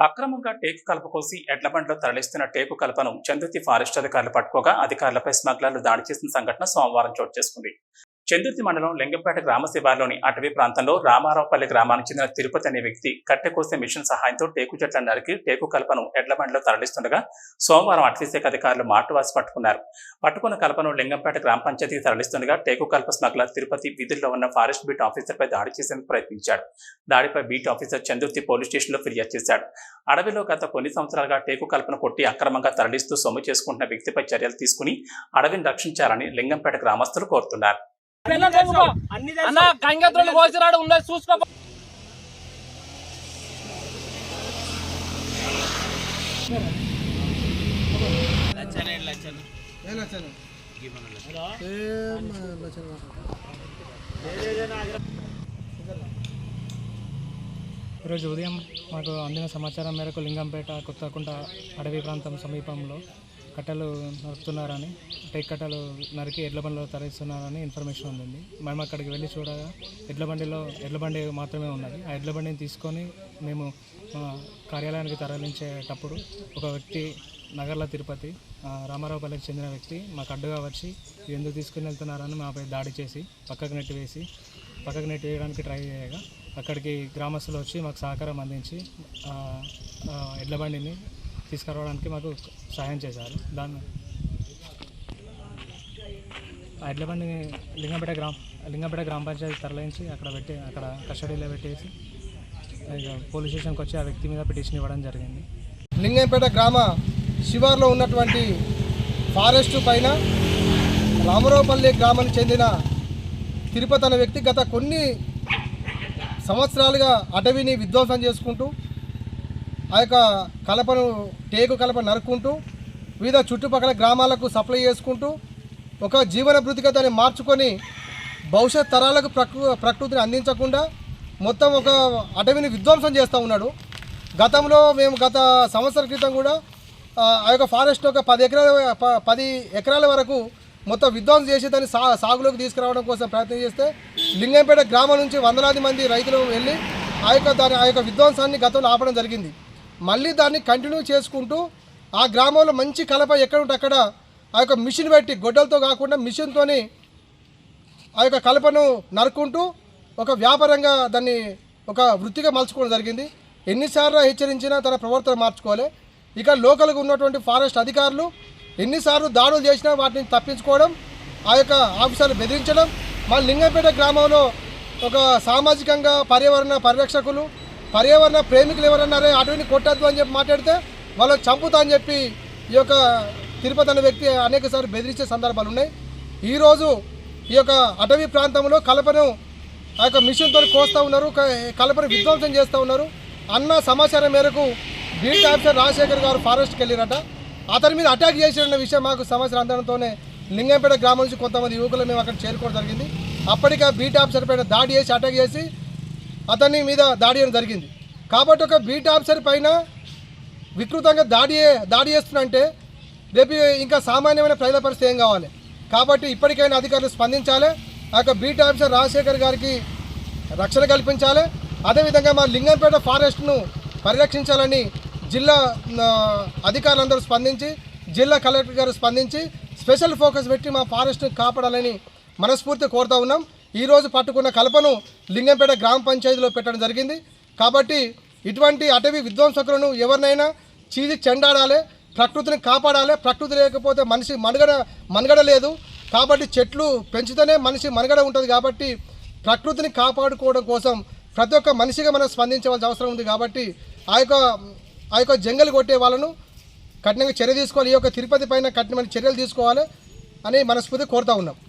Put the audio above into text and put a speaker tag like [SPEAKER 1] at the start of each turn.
[SPEAKER 1] అక్రమంగా టేకు కలప కోసి ఎడ్లబండ్లో తరలిస్తున్న టేకు కలపను చందుర్తి ఫారెస్ట్ అధికారులు పట్టుకోగా అధికారులపై స్మగ్లర్లు దాడి చేసిన సంఘటన సోమవారం చోటు చేసుకుంది. చందుర్తి మండలం లింగంపేట గ్రామ శివార్లోని అటవీ ప్రాంతంలో రామారావుపల్లి గ్రామానికి చెందిన తిరుపతి అనే వ్యక్తి కట్టె కోసే మిషన్ సహాయంతో టేకు చెట్లను నరికి టేకు కలపను ఎడ్ల బండిలో తరలిస్తుండగా సోమవారం అటవీశాఖ అధికారులు మాటువాసి పట్టుకున్నారు. పట్టుకున్న కలపను లింగంపేట గ్రామ పంచాయతీకి తరలిస్తుండగా టేకు కల్ప స్మగ్లర్ తిరుపతి విధుల్లో ఉన్న ఫారెస్ట్ బీట్ ఆఫీసర్పై దాడి చేసేందుకు ప్రయత్నించాడు. దాడిపై బీట్ ఆఫీసర్ చందుర్తి పోలీస్ స్టేషన్లో ఫిర్యాదు చేశాడు. అడవిలో గత కొన్ని సంవత్సరాలుగా టేకు కల్పను కొట్టి అక్రమంగా తరలిస్తూ సొమ్ము చేసుకుంటున్న వ్యక్తిపై చర్యలు తీసుకుని అడవిని రక్షించాలని లింగంపేట గ్రామస్తులు కోరుతున్నారు.
[SPEAKER 2] అన్న గంగత్రులు కోసిరాడు ఉన్నది చూసుకో.
[SPEAKER 3] ఈరోజు ఉదయం మాకు అందిన సమాచారం మేరకు లింగంపేట కొత్తకుంట అడవి ప్రాంతం సమీపంలో కట్టెలు నరుకుతున్నారని టెక్ కట్టెలు నరికి ఎడ్ల బండిలో తరలిస్తున్నారని ఇన్ఫర్మేషన్ ఉందండి. మేము అక్కడికి వెళ్ళి చూడగా ఎడ్ల బండిలో ఎడ్ల బండి మాత్రమే ఉన్నది. ఆ ఎడ్ల బండిని తీసుకొని మేము కార్యాలయానికి తరలించేటప్పుడు ఒక వ్యక్తి నగర్ల తిరుపతి రామారావుపల్లికి చెందిన వ్యక్తి మాకు అడ్డుగా వచ్చి ఎందుకు తీసుకుని వెళ్తున్నారని మాపై దాడి చేసి పక్కకు నెట్టి వేసి పక్కకు నెట్టి వేయడానికి ట్రై చేయగా అక్కడికి గ్రామస్తులు వచ్చి మాకు సహకారం అందించి ఎడ్ల బండిని తీసుకురావడానికి మాకు సహాయం చేశారు. దాన్ని ఆ లింగంపేట గ్రామ లింగంపేట గ్రామ పంచాయతీ తరలించి అక్కడ పెట్టి అక్కడ కస్టడీలో పెట్టేసి పోలీస్ స్టేషన్కి వచ్చి ఆ వ్యక్తి మీద పిటిషన్ ఇవ్వడం జరిగింది.
[SPEAKER 4] లింగంపేట గ్రామ శివార్లో ఉన్నటువంటి ఫారెస్ట్ పైన రామరావుపల్లి గ్రామానికి చెందిన తిరుపతి అనే వ్యక్తి గత కొన్ని సంవత్సరాలుగా అటవీని విధ్వంసం చేసుకుంటూ ఆ యొక్క కలపను టేకు కలప నరుక్కుంటూ వివిధ చుట్టుపక్కల గ్రామాలకు సప్లై చేసుకుంటూ ఒక జీవన భృతిగా దాన్ని మార్చుకొని భవిష్యత్ తరాలకు ప్రకృ ప్రకృతిని అందించకుండా మొత్తం ఒక అటవీని విధ్వంసం చేస్తూ ఉన్నాడు. గతంలో మేము గత సంవత్సరం క్రితం కూడా ఆ యొక్క ఫారెస్ట్ ఒక పది ఎకరాల పది ఎకరాల వరకు మొత్తం విధ్వంసం చేసి దాన్ని సా సాగులోకి తీసుకురావడం కోసం ప్రయత్నం చేస్తే లింగంపేట గ్రామం నుంచి వందలాది మంది రైతులు వెళ్ళి ఆ యొక్క దాని ఆ యొక్క విధ్వంసాన్ని గతంలో ఆపడం జరిగింది. మళ్ళీ దాన్ని కంటిన్యూ చేసుకుంటూ ఆ గ్రామంలో మంచి కలప ఎక్కడ ఉంటే అక్కడ ఆ యొక్క మిషన్ పెట్టి గొడ్డలతో కాకుండా మిషన్తోని ఆ యొక్క కలపను నరుక్కుంటూ ఒక వ్యాపారంగా దాన్ని ఒక వృత్తిగా మలుచుకోవడం జరిగింది. ఎన్నిసార్లు హెచ్చరించినా తన ప్రవర్తన మార్చుకోలే. ఇక లోకల్గా ఉన్నటువంటి ఫారెస్ట్ అధికారులు ఎన్నిసార్లు దాడులు చేసినా వాటిని తప్పించుకోవడం ఆ యొక్క ఆఫీసర్లు బెదిరించడం మా లింగంపేట గ్రామంలో ఒక సామాజికంగా పర్యావరణ పరిరక్షకులు పర్యావరణ ప్రేమికులు ఎవరన్నారే అటవీని కొట్టద్దు అని చెప్పి మాట్లాడితే వాళ్ళు చంపుతా అని చెప్పి ఈ యొక్క తిరుపతి అనే వ్యక్తి అనేక సార్లు బెదిరించే సందర్భాలు ఉన్నాయి. ఈరోజు ఈ యొక్క అటవీ ప్రాంతంలో కలపను ఆ యొక్క మిషన్తో కోస్తూ ఉన్నారు కలపను విధ్వంసం చేస్తూ ఉన్నారు. అన్న సమాచారం మేరకు బీట్ ఆఫీసర్ రాజశేఖర్ గారు ఫారెస్ట్కి వెళ్ళారట. అతని మీద అటాక్ చేసిన విషయం మాకు సమాచారం అందడంతోనే లింగంపేట గ్రామం నుంచి కొంతమంది యువకులు మేము అక్కడ చేరుకోవడం జరిగింది. అప్పటికే బీట్ ఆఫీసర్ పైన దాడి చేసి అటాక్ చేసి అతని మీద దాడి చేయడం జరిగింది. కాబట్టి ఒక బీట్ ఆఫీసర్ పైన వికృతంగా దాడి దాడి చేస్తున్నంటే రేపు ఇంకా సామాన్యమైన ప్రజల పరిస్థితి ఏం కావాలి? కాబట్టి ఇప్పటికైనా అధికారులు స్పందించాలి. ఆ యొక్క బీట్ ఆఫీసర్ రాజశేఖర్ గారికి రక్షణ కల్పించాలి. అదేవిధంగా మా లింగంపేట ఫారెస్ట్ను పరిరక్షించాలని జిల్లా అధికారులందరూ స్పందించి జిల్లా కలెక్టర్ గారు స్పందించి స్పెషల్ ఫోకస్ పెట్టి మా ఫారెస్ట్ను కాపాడాలని మనస్ఫూర్తి కోరుతా ఉన్నాం. ఈరోజు పట్టుకున్న కలపను లింగంపేట గ్రామ పంచాయతీలో పెట్టడం జరిగింది. కాబట్టి ఇటువంటి అటవీ విధ్వంసకులను ఎవరినైనా చీది చెండాడాలి ప్రకృతిని కాపాడాలి ప్రకృతి లేకపోతే మనిషి మనుగడ మనుగడ లేదు. కాబట్టి చెట్లు పెంచితేనే మనిషి మనుగడ ఉంటుంది కాబట్టి ప్రకృతిని కాపాడుకోవడం కోసం ప్రతి ఒక్క మనిషిగా మనం స్పందించవలసిన అవసరం ఉంది కాబట్టి ఆ యొక్క ఆ యొక్క జంగలు కొట్టే వాళ్ళను కఠినంగా చర్య తీసుకోవాలి. ఈ యొక్క తిరుపతి పైన కఠినమైన చర్యలు తీసుకోవాలి అని మనస్ఫూర్తి కోరుతా ఉన్నాం.